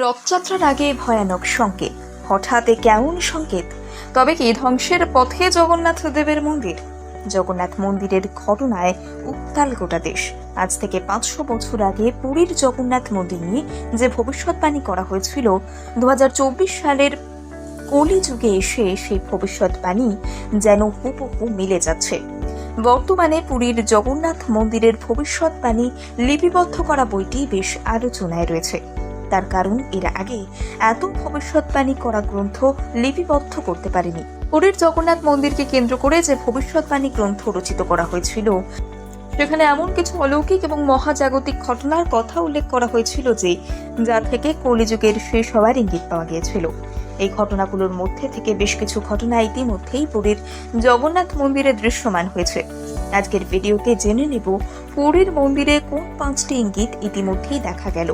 রথযাত্রার আগে ভয়ানক সংকেত। হঠাৎ এ কেমন সংকেত? তবে কি ধ্বংসের পথে জগন্নাথ দেবের মন্দির? জগন্নাথ মন্দিরের ঘটনায় উত্তাল গোটা দেশ। আজ থেকে পাঁচশো বছর আগে পুরীর জগন্নাথ মন্দির নিয়ে যে ভবিষ্যৎবাণী করা হয়েছিল দু হাজার চব্বিশ সালের কলিযুগে এসে সেই ভবিষ্যৎবাণী যেন হুবহু মিলে যাচ্ছে। বর্তমানে পুরীর জগন্নাথ মন্দিরের ভবিষ্যৎবাণী লিপিবদ্ধ করা বইটি বেশ আলোচনায় রয়েছে। তার কারণ এর আগে এত ভবিষ্যৎবাণী করা গ্রন্থ লিপিবদ্ধ করতে পারেনি। পুরীর জগন্নাথ মন্দিরকে কেন্দ্র করে যে ভবিষ্যৎবাণী গ্রন্থ রচিত করা হয়েছিল, সেখানে এমন কিছু অলৌকিক এবং মহাজাগতিক ঘটনার কথা উল্লেখ করা হয়েছিল যে, যা থেকে কলিযুগের শেষ হওয়ার ইঙ্গিত পাওয়া গিয়েছিল। এই ঘটনাগুলোর মধ্যে থেকে বেশ কিছু ঘটনা ইতিমধ্যেই পুরীর জগন্নাথ মন্দিরে দৃশ্যমান হয়েছে। আজকের ভিডিওতে জেনে নেব পুরীর মন্দিরে কোন পাঁচটি ইঙ্গিত ইতিমধ্যেই দেখা গেল।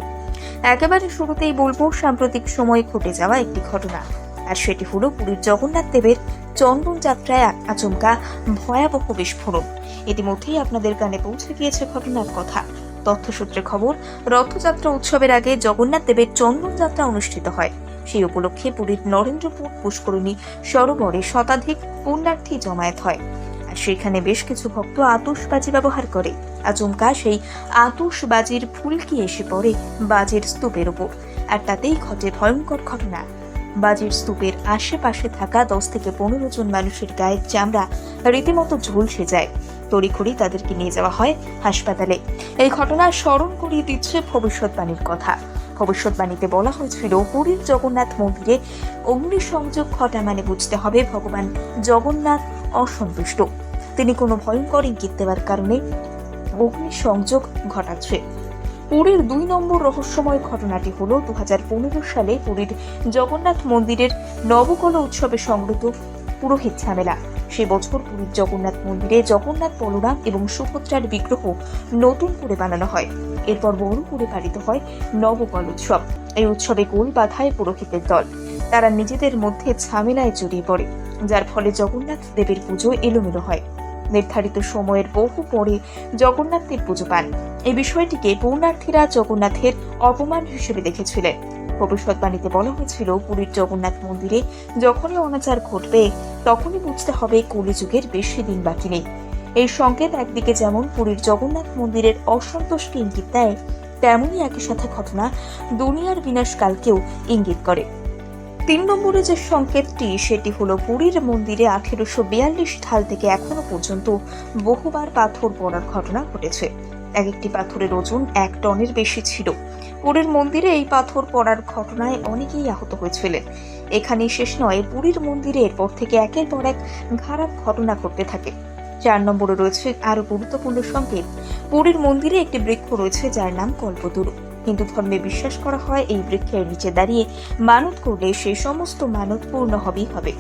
একেবারে শুরুতেই বলব, সাম্প্রতিক সময়ে ঘটে যাওয়া একটি ঘটনা। আর সেটি হলো পুরীর জগন্নাথ দেবের চন্দন যাত্রায় আচমকা ভয়াবহ বিস্ফোরণ। ইতিমধ্যেই আপনাদের কানে পৌঁছে গিয়েছে ঘটনার কথা। তথ্যসূত্রে খবর, রথযাত্রা উৎসবের আগে জগন্নাথ দেবের চন্দন যাত্রা অনুষ্ঠিত হয়। সেই উপলক্ষে পুরীর নরেন্দ্রপুর পুষ্করণী সরোবরে শতাধিক পুণ্যার্থী জমায়েত হয়। সেখানে বেশ কিছু ভক্ত আতশবাজি ব্যবহার করে। আচমকা সেই আতশবাজির ফুলকি এসে পড়ে বাজের স্তূপের ওপর আর তাতেই ঘটে ভয়ঙ্কর ঘটনা। বাজির স্তূপের আশেপাশে থাকা দশ থেকে পনেরো জন মানুষের গায়ের চামড়া রীতিমতো ঝলসে যায়। তড়িঘড়ি তাদেরকে নিয়ে যাওয়া হয় হাসপাতালে। এই ঘটনা স্মরণ করিয়ে দিচ্ছে ভবিষ্যৎবাণীর কথা। ভবিষ্যৎবাণীতে বলা হয়েছিল, পুরীর জগন্নাথ মন্দিরে অগ্নিসংযোগ ঘটা মানে বুঝতে হবে ভগবান জগন্নাথ অসন্তুষ্ট। তিনি কোনো ভয়ঙ্কর ইঙ্গিত দেওয়ার কারণে অগ্নিসংযোগ ঘটাচ্ছে। পুরীর দুই নম্বর রহস্যময় ঘটনাটি হল দু হাজার পনেরো সালে পুরীর জগন্নাথ মন্দিরের নবকল উৎসবে সংগৃহীত পুরোহিত ঝামেলা। সে বছর পুরীর জগন্নাথ মন্দিরে জগন্নাথ বলরাম এবং সুভদ্রার বিগ্রহ নতুন করে বানানো হয়। এরপর বড় করে পালিত হয় নবকল উৎসব। এই উৎসবে গোল বাধায় পুরোহিতের দল। তারা নিজেদের মধ্যে ঝামেলায় জড়িয়ে পড়ে, যার ফলে জগন্নাথ দেবের পুজো এলোমেলো হয়। নির্ধারিত সময়ের বহু পরে জগন্নাথ দেব পুজো পান। এই বিষয়টিকে পূর্ণার্থীরা জগন্নাথের অপমান হিসেবে দেখেছিলেন। ভবিষ্যৎবাণীতে বলা হয়েছিল, পুরীর জগন্নাথ মন্দিরে যখনই অনাচার ঘটবে, তখনই বুঝতে হবে কলিযুগের বেশি দিন বাকি নেই। এই সংকেত একদিকে যেমন পুরীর জগন্নাথ মন্দিরের অসন্তোষকে ইঙ্গিত দেয় তেমনই একই সাথে ঘটনা দুনিয়ার বিনাশকালকেও ইঙ্গিত করে। তিন নম্বরে যে সংকেতটি, সেটি হলো পুরীর মন্দিরে আঠেরোশো বিয়াল্লিশ সাল থেকে এখনও পর্যন্ত বহুবার পাথর পড়ার ঘটনা ঘটেছে। এক একটি পাথরের ওজন এক টনের বেশি ছিল। পুরীর মন্দিরে এই পাথর পড়ার ঘটনায় অনেকেই আহত হয়েছিলেন। এখানেই শেষ নয়, পুরীর মন্দিরে এরপর থেকে একের পর এক খারাপ ঘটনা ঘটতে থাকে। চার নম্বরে রয়েছে আরও গুরুত্বপূর্ণ সংকেত। পুরীর মন্দিরে একটি বৃক্ষ রয়েছে যার নাম কল্পতরু। হিন্দু ধর্মে বিশ্বাস করা হয়, এই বৃক্ষের নিচে দাঁড়িয়ে মানত করলে সেই সমস্ত মানত পূর্ণ হবেই হবে।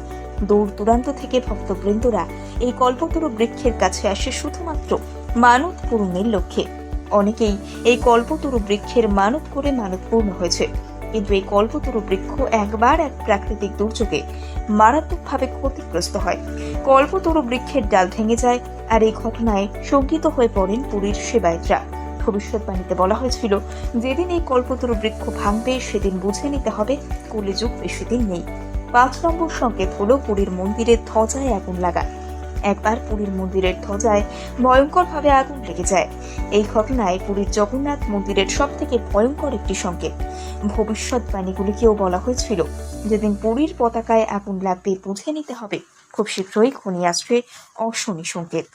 দূর দূরান্ত থেকে ভক্তবৃন্দরা এই কল্পতরু বৃক্ষের কাছে আসে শুধুমাত্র মানত পূরণের লক্ষ্যে। অনেকেই এই কল্পতরু বৃক্ষের মানত করে মানত পূর্ণ হয়েছে। কিন্তু এই কল্পতরু বৃক্ষ একবার এক প্রাকৃতিক দুর্যোগে মারাত্মকভাবে ক্ষতিগ্রস্ত হয়। কল্পতরু বৃক্ষের ডাল ভেঙে যায় আর এই ঘটনায় শঙ্কিত হয়ে পড়েন পুরীর সেবায়তরা। ভবিষ্যৎবাণীতে বলা হয়েছিল, যেদিন এই কল্পতরু বৃক্ষ ভাঙবে, সেদিন বুঝে নিতে হবে কলিযুগ বেশি দিন নেই। পাঁচ নম্বর সংকেত হলো পুরীর মন্দিরের ধ্বজায় আগুন লাগা একবার পুরীর মন্দিরের ধ্বজায় ভয়ঙ্করভাবে আগুন লেগে যায়। এই ঘটনায় পুরীর জগন্নাথ মন্দিরের সব থেকে ভয়ঙ্কর একটি সংকেত। ভবিষ্যৎবাণীগুলিকেও বলা হয়েছিল, যেদিন পুরীর পতাকায় আগুন লাগবে, বুঝে নিতে হবে। খুব শীঘ্রই খনি আসবে অশনি সংকেত।